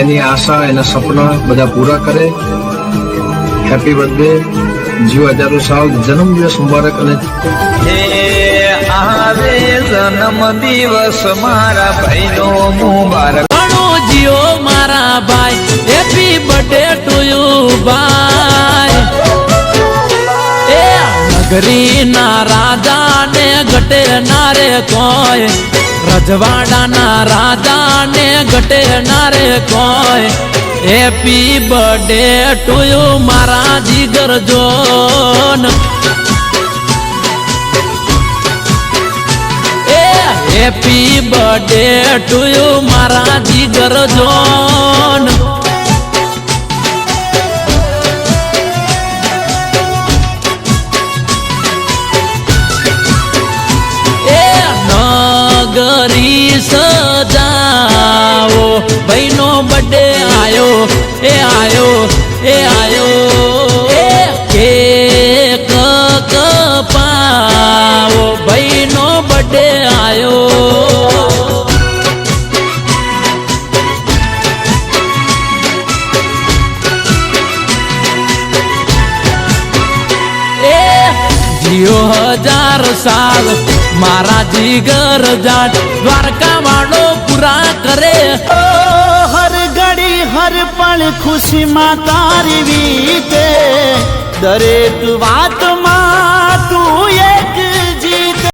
એની આશા એના સપના બધા પૂરા કરે. હેપી બર્થડે જીવ હજારો સાલ. જન્મદિવસ મુબારક અને આવે જન્મ દિવસ મારા ભાઈનો મુબારક. ઘણો જીઓ મારા ભાઈ. હેપી બર્થડે ટુ યુ ભાઈ. એ નગરી ના રાજા ને ઘટે ના રે કોઈ રજવાડા ના રાજા ઘટે ના રે કોઈ. હેપી બર્થડે ટુ યુ મારા જીગર જોન. હેપી બર્થડે ટુ યુ મારા જીગર જોન. એ, નગરી બર્થડે આયો એ આયો એ આયો કેક કપાવો ભાઈનો બર્થડે આયો જીઓ હજાર સાલ મારા જીગર જાટ દ્વારકા વાળો પૂરા કરે ઘડી પણ ખુશીમાં તારી વીતે દરેક વાત